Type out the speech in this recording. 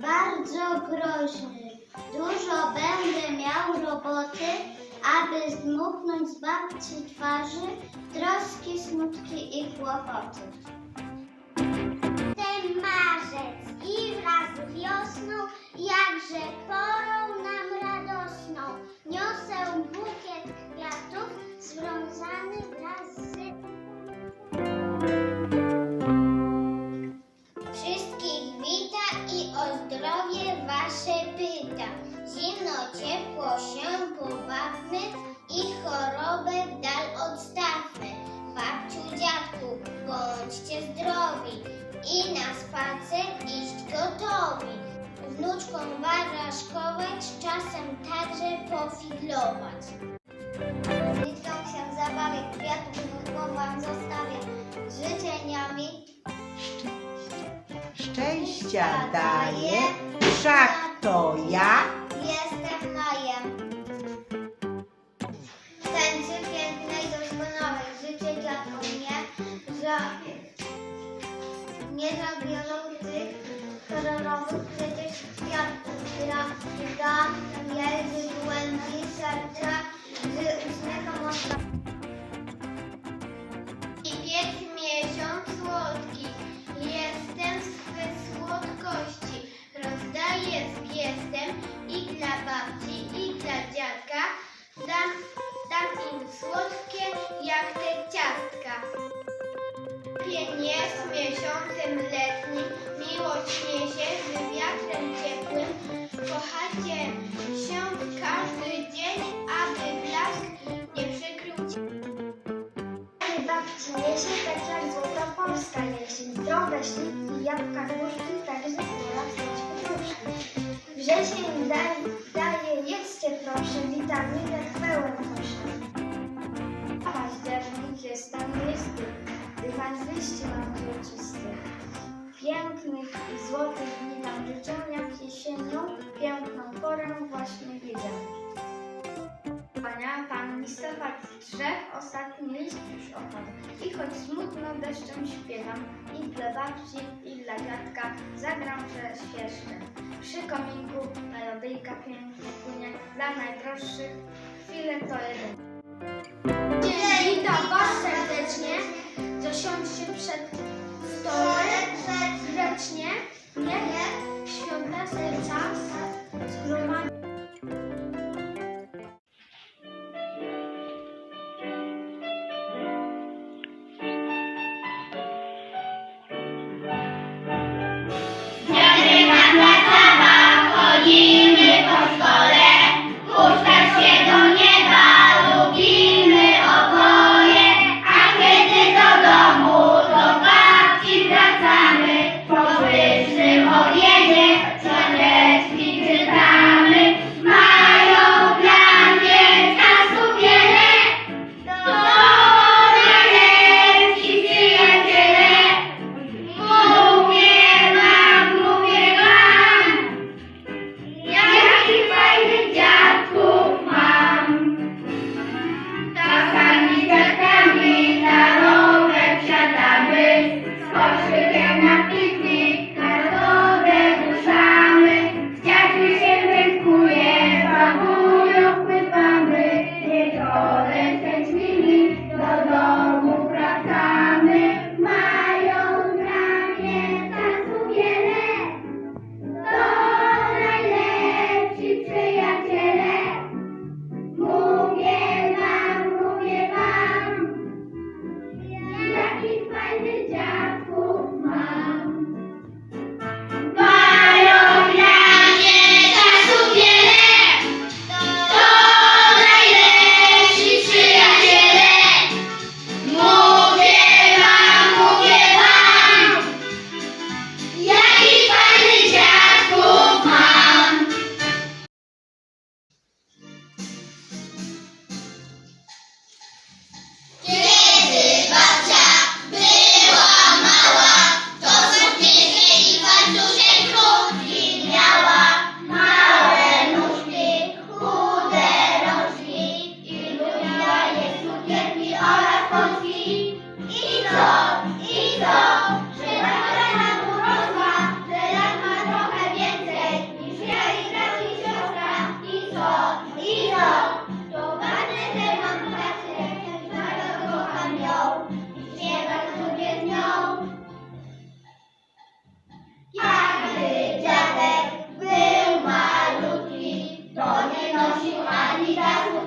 bardzo groźny. Dużo będę miał roboty, aby zdmuchnąć z babci twarzy troski, smutki i kłopoty. Ten marzec i wraz z wiosną, jakże porą nam radosną, niosę bukiet kwiatów Wnuczkom waraszkować, czasem także pofidlować. Dzieciom się zabawię, kwiatów w głowach zostawię. Życzeniami Szczęścia daje, wszak to ja. Sara, Daniel, Juan, Sara, Sara, Sara, Zdrowe śliwki, jabłka, gruszki, także pola wstać petruszki. Wrzesień daje, daje, jedzcie proszę, witaminek pełen kosze. Październik jest tam listy, dychać z liści mam złocistych. Pięknych i złotych dni nam życzę, jak jesienią, piękną porę właśnie widzę. Pan listopad z drzew, ostatni list już opadł. I choć smutno deszczem śpiewam, i dla babci, i dla dziadka zagram przez świeżkę. Przy kominku melodyjka pięknie płynie, dla najdroższych chwilę to jeden. Witam Was serdecznie, zasiądźcie przed stołem grzecznie, niech świąte serca. Zgromadzi. vida.